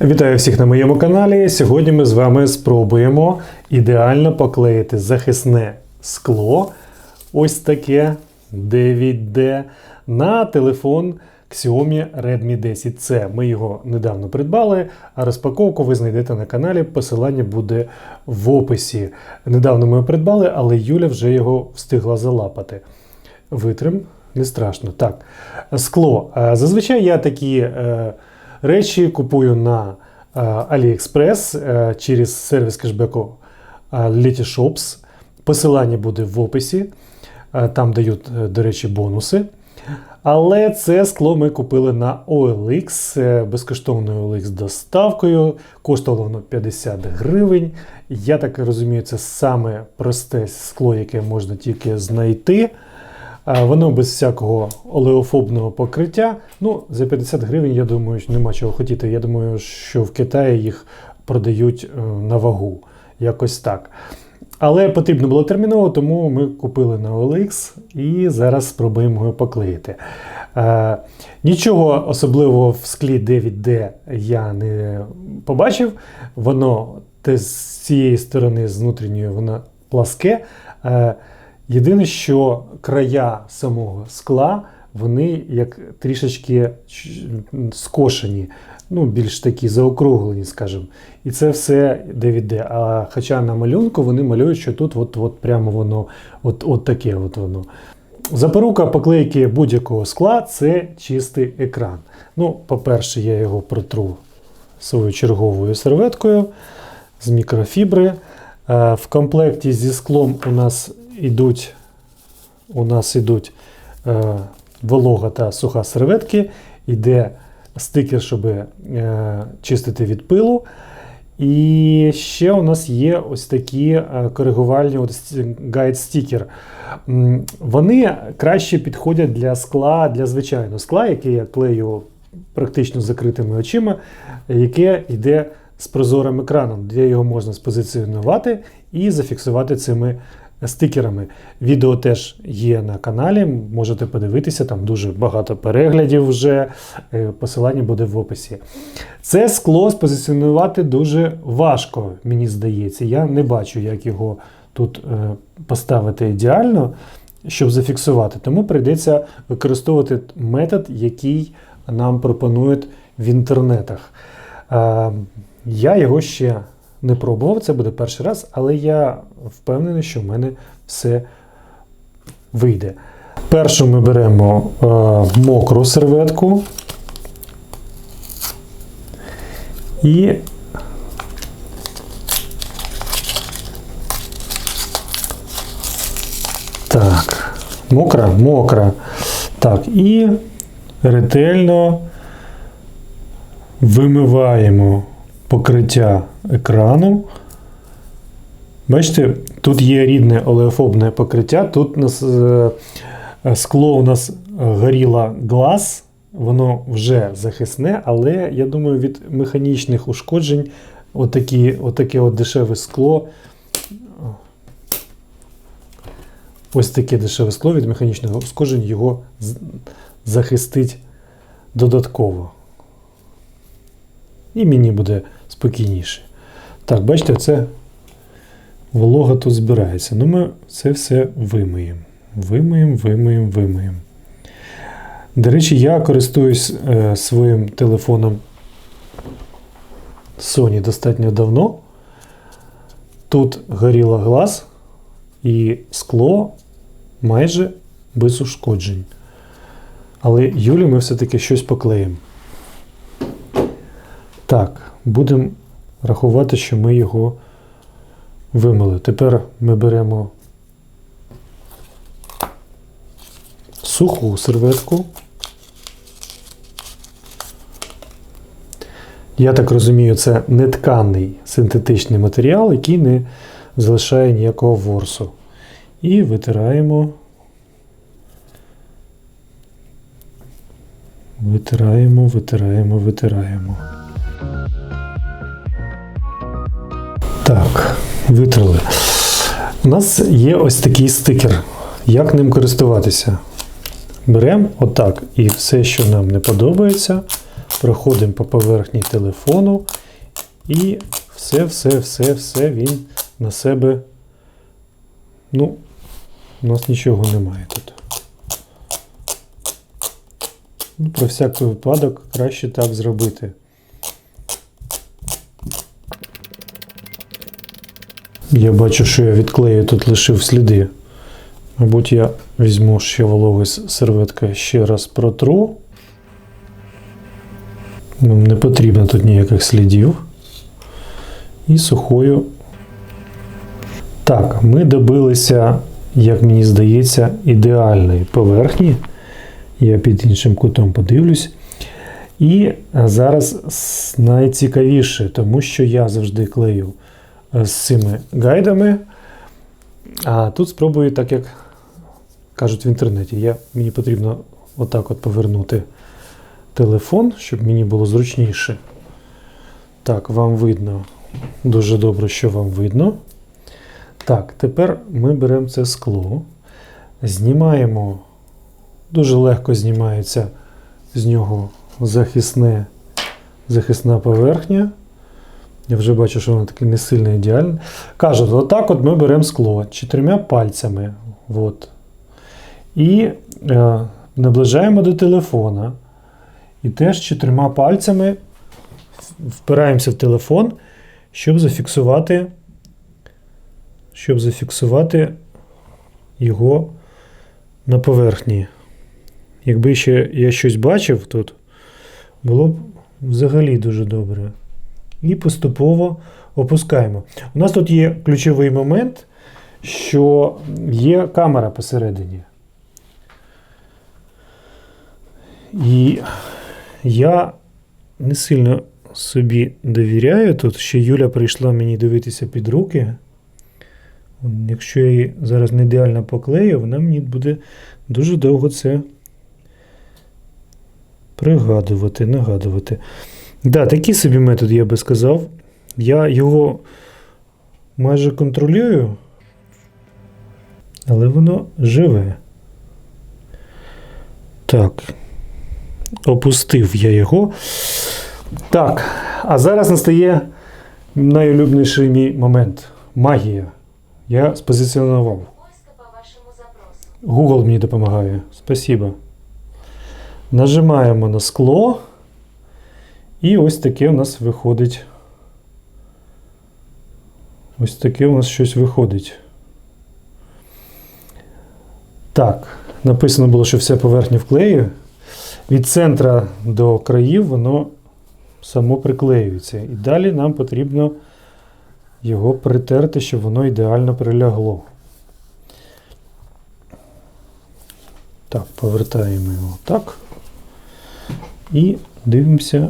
Вітаю всіх на моєму каналі. Сьогодні ми з вами спробуємо ідеально поклеїти захисне скло, ось таке 9D, на телефон Xiaomi Redmi 10C. Ми його недавно придбали, а розпаковку ви знайдете на каналі. Посилання буде в описі. Недавно ми його придбали, але Юля вже його встигла залапати. Витрим, не страшно. Так, скло. Е, Зазвичай я такі е, речі купую на е, AliExpress е, через сервіс кешбеку е, Letyshops. Посилання буде в описі. Е, Там дають, е, до речі, бонуси. Але це скло ми купили на OLX, е, безкоштовною OLX доставкою. Коштувало воно 50 гривень. Я так розумію, це саме просте скло, яке можна тільки знайти. Воно без всякого олеофобного покриття. Ну, за 50 гривень, я думаю, нема чого хотіти. Я думаю, що в Китаї їх продають е, на вагу. Якось так. Але потрібно було терміново, тому ми купили на OLX і зараз спробуємо його поклеїти. Е, нічого особливого в склі 9D я не побачив. Воно те з цієї сторони, з внутрішньої, воно пласке. Е, Єдине, що края самого скла, вони як трішечки скошені, ну, більш такі заокруглені, скажімо. І це все 9D. А хоча на малюнку вони малюють, що тут от, от прямо воно от, от таке от воно. Запорука поклейки будь-якого скла це чистий екран. Ну, по-перше, я його протру своєю черговою серветкою з мікрофібри. Е, В комплекті зі склом у нас ідуть, у нас ідуть е, волога та суха серветки, іде стикер, щоб е, чистити від пилу. І ще у нас є ось такі е, коригувальні гайд-стікер. Вони краще підходять для скла, для звичайного скла, яке я клею практично закритими очима, яке йде з прозорим екраном, де його можна спозиціонувати і зафіксувати цими стикерами. Відео теж є на каналі, можете подивитися, там дуже багато переглядів вже. е, Посилання буде в описі. Це скло спозиціонувати дуже важко, мені здається. Я не бачу, як його тут е, поставити ідеально, щоб зафіксувати. Тому прийдеться використовувати метод, який нам пропонують в інтернетах. Е, Я його ще не пробував, це буде перший раз, але я впевнений, що в мене все вийде. Першу ми беремо е, мокру серветку і так, мокра, мокра. Так, і ретельно вимиваємо покриття екрану. Бачите, тут є рідне олеофобне покриття. Тут нас е, е, скло у нас е, горіла глаз, воно вже захисне, але я думаю, від механічних ушкоджень отакі, отаке от дешеве скло. Ось таке дешеве скло від механічних ушкоджень його захистить додатково. І мені буде спокійніше. Так, бачите, це волога тут збирається. Ну, ми це все вимиємо. Вимиємо, вимиємо, вимиємо. До речі, я користуюсь е, своїм телефоном Sony достатньо давно. Тут горіла глаз і скло майже без ушкоджень. Але Юлі ми все-таки щось поклеїмо. Так, будемо рахувати, що ми його вимили. Тепер ми беремо суху серветку. Я так розумію, це нетканий синтетичний матеріал, який не залишає ніякого ворсу. І витираємо. Витираємо, витираємо, витираємо. Так, витрали. У нас є ось такий стикер. Як ним користуватися? Беремо отак і все, що нам не подобається, проходимо по поверхні телефону і все, все, все, все він на себе. Ну, у нас нічого немає тут. Ну, Про всякий випадок краще так зробити. Я бачу, що я відклею тут лишив сліди. Мабуть, я візьму ще вологою серветкою ще раз протру. Нам не потрібно тут ніяких слідів. І сухою. Так, ми добилися, як мені здається, ідеальної поверхні. Я під іншим кутом подивлюсь. І зараз найцікавіше, тому що я завжди клею з цими гайдами. А тут спробую, так як кажуть в інтернеті, я, мені потрібно отак от повернути телефон, щоб мені було зручніше. Так, вам видно. Дуже добре, що вам видно. Так, тепер ми беремо це скло, знімаємо, дуже легко знімається з нього захисне, захисна поверхня. Я вже бачу, що воно таке не сильно ідеальне. Кажуть, отак от ми беремо скло чотирма пальцями. От. І е, наближаємо до телефона. І теж чотирма пальцями впираємося в телефон, щоб зафіксувати, щоб зафіксувати його на поверхні. Якби ще я щось бачив тут, було б взагалі дуже добре. І поступово опускаємо. У нас тут є ключовий момент, що є камера посередині. І я не сильно собі довіряю. Тут ще Юля прийшла мені дивитися під руки. Якщо я її зараз не ідеально поклею, вона мені буде дуже довго це пригадувати, нагадувати. Да, такий собі метод, я би сказав. Я його майже контролюю, але воно живе. Так, опустив я його. Так, а зараз настає найулюбленіший мій момент магія. Я спозиціонував. Google мені допомагає. Спасибо. Нажимаємо на скло. І ось таке у нас виходить. Ось таке у нас щось виходить. Так, написано було, що вся поверхня вклею. Від центра до країв воно само приклеюється. І далі нам потрібно його притерти, щоб воно ідеально прилягло. Так, повертаємо його так. І дивимося,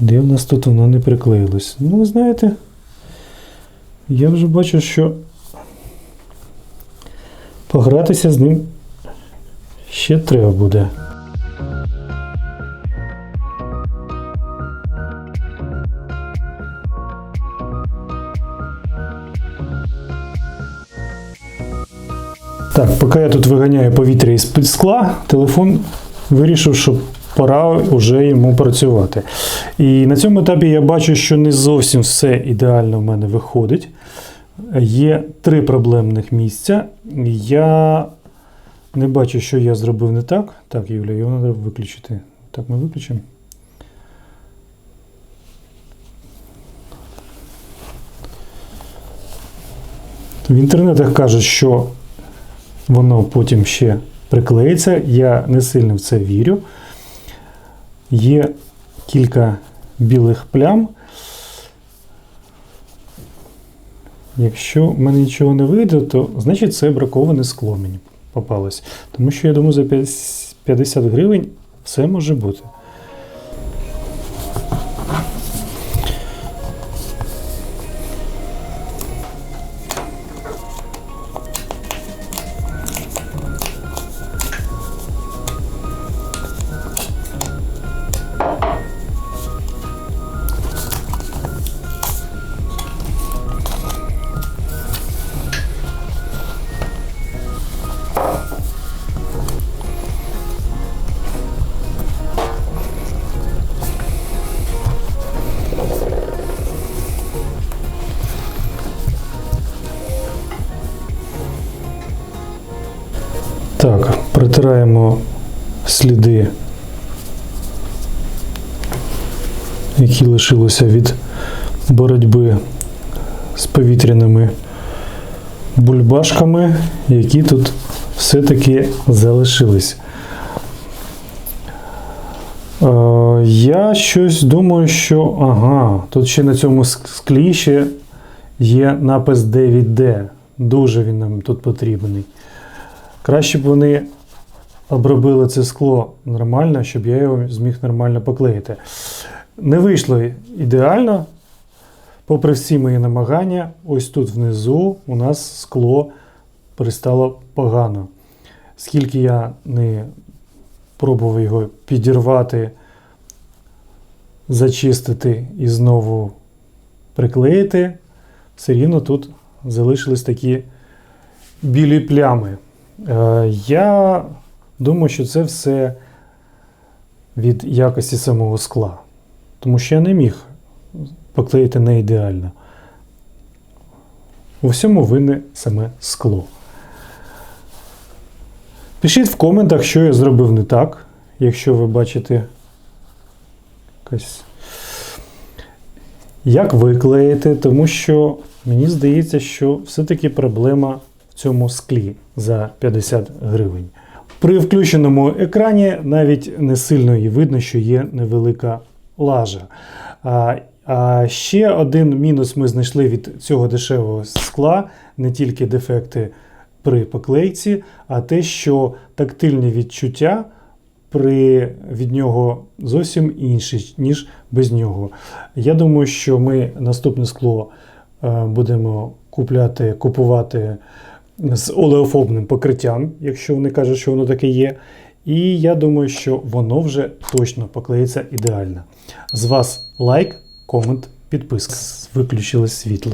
де в нас тут воно не приклеїлось. Ну, ви знаєте, я вже бачу, що погратися з ним ще треба буде. Так, поки я тут виганяю повітря із під скла, телефон вирішив, що пора вже йому працювати. І на цьому етапі я бачу, що не зовсім все ідеально в мене виходить. Є три проблемних місця. Я не бачу, що я зробив не так. Так, Юля, його треба виключити. Так, ми виключимо. В інтернетах кажуть, що воно потім ще приклеїться. Я не сильно в це вірю. Є кілька білих плям. Якщо в мене нічого не вийде, то значить це браковане скло мені попалось. Тому що я думаю, за 50 гривень все може бути. Стираємо сліди, які лишилися від боротьби з повітряними бульбашками, які тут все-таки залишились. Е, Я щось думаю, що ага, тут ще на цьому ск- склі ще є напис 9D. Дуже він нам тут потрібний. Краще б вони обробили це скло нормально, щоб я його зміг нормально поклеїти. Не вийшло ідеально. Попри всі мої намагання, ось тут внизу у нас скло пристало погано. Скільки я не пробував його підірвати, зачистити і знову приклеїти, все рівно тут залишились такі білі плями. Е, Я думаю, що це все від якості самого скла. Тому що я не міг поклеїти не ідеально. У всьому винне саме скло. Пишіть в коментах, що я зробив не так, якщо ви бачите якось. Як виклеїти, тому що мені здається, що все-таки проблема в цьому склі за 50 гривень. При включеному екрані навіть не сильно і видно, що є невелика лажа. А, а ще один мінус ми знайшли від цього дешевого скла, не тільки дефекти при поклейці, а те, що тактильні відчуття при від нього зовсім інші, ніж без нього. Я думаю, що ми наступне скло е, будемо купляти, купувати з олеофобним покриттям, якщо вони кажуть, що воно таке є. І я думаю, що воно вже точно поклеїться ідеально. З вас лайк, комент, підписка. Виключили світло.